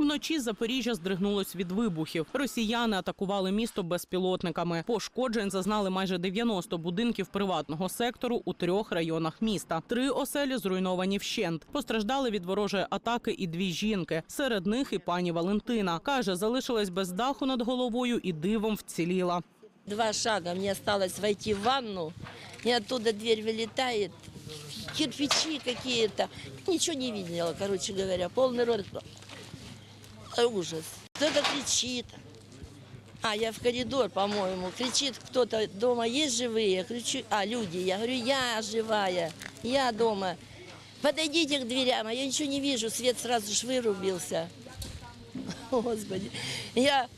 Вночі Запоріжжя здригнулось від вибухів. Росіяни атакували місто безпілотниками. Пошкоджень зазнали майже 90 будинків приватного сектору у трьох районах міста. Три оселі зруйновані вщент. Постраждали від ворожої атаки і дві жінки. Серед них і пані Валентина каже, залишилась без даху над головою і дивом вціліла. Два шага мне осталось войти в ванну, и оттуда дверь вылетает, кирпичи какие-то. Ничего не видела, короче говоря, полный рот. Ужас. Кто-то кричит. А, я в коридор, по-моему. Кричит кто-то, дома есть живые? Кричу, а, люди. Я говорю, я живая, я дома. Подойдите к дверям, а я ничего не вижу, свет сразу же вырубился. Господи. Я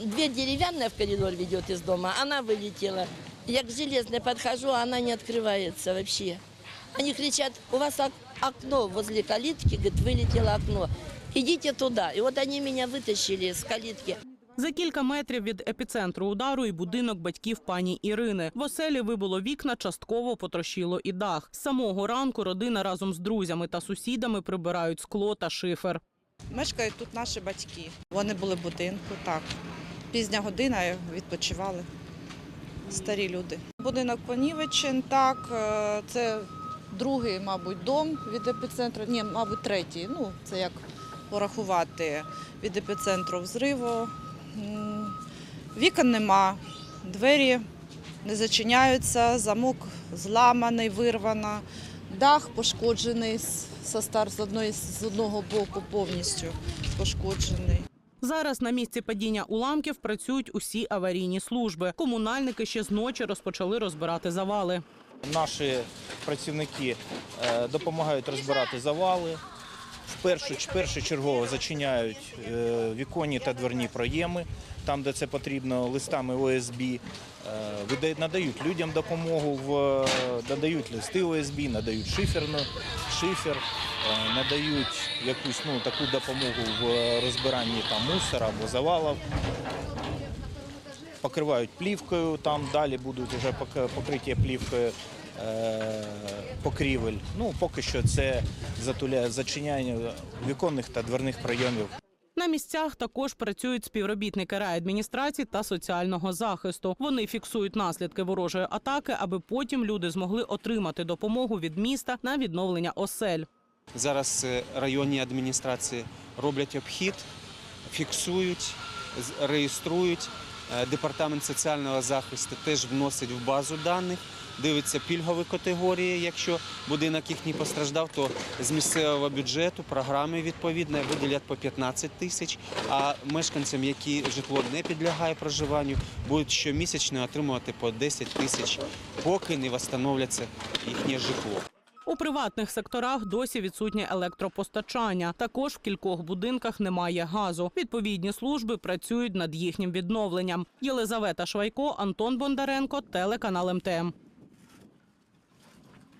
Дверь деревянная в коридор ведет из дома, она вылетела. Я к железной подхожу, а она не открывается вообще. Они кричат, у вас ок- окно возле калитки, говорит, вылетело окно. Идите туда. И вот они меня вытащили с калитки. За кілька метрів від епіцентру удару і будинок батьків пані Ірини. В оселі вибуло вікна, частково потрощило і дах. З самого ранку родина разом з друзями та сусідами прибирають скло та шифер. Мешкають тут наші батьки. Вони були в будинку, так. Пізня година відпочивали. Старі люди. Будинок понівечен, так. е, Це другий, мабуть, дом від епіцентру. Ні, мабуть, третій. Ну, це як порахувати від епіцентру взриву. Вікон нема, двері не зачиняються, замок зламаний, вирвано. Дах пошкоджений з- со стар з одного боку повністю пошкоджений. Зараз на місці падіння уламків працюють усі аварійні служби. Комунальники ще з ночі розпочали розбирати завали. Наші працівники е, допомагають розбирати завали. В першу, першочергово зачиняють е, віконні та дверні проєми, там, де це потрібно, листами ОСБ. Е, Надають людям допомогу, надають листи ОСБ, надають шиферну, шифер, надають якусь ну, таку допомогу в розбиранні там, мусора або завалів. Покривають плівкою, там далі будуть вже пок- покриття плівкою е, покрівель. Ну, поки що це затуля- зачиняння віконних та дверних прийомів. На місцях також працюють співробітники райадміністрації та соціального захисту. Вони фіксують наслідки ворожої атаки, аби потім люди змогли отримати допомогу від міста на відновлення осель. Зараз е, районні адміністрації роблять обхід, фіксують, з- реєструють. Е, Департамент соціального захисту теж вносить в базу даних, дивиться пільгові категорії. Якщо будинок їхній постраждав, то з місцевого бюджету програми відповідно виділять по 15 тисяч. А мешканцям, які житло не підлягає проживанню, будуть щомісячно отримувати по 10 тисяч, поки не встановляться їхнє житло. У приватних секторах досі відсутнє електропостачання. Також в кількох будинках немає газу. Відповідні служби працюють над їхнім відновленням. Єлизавета Швайко, Антон Бондаренко, телеканал МТМ.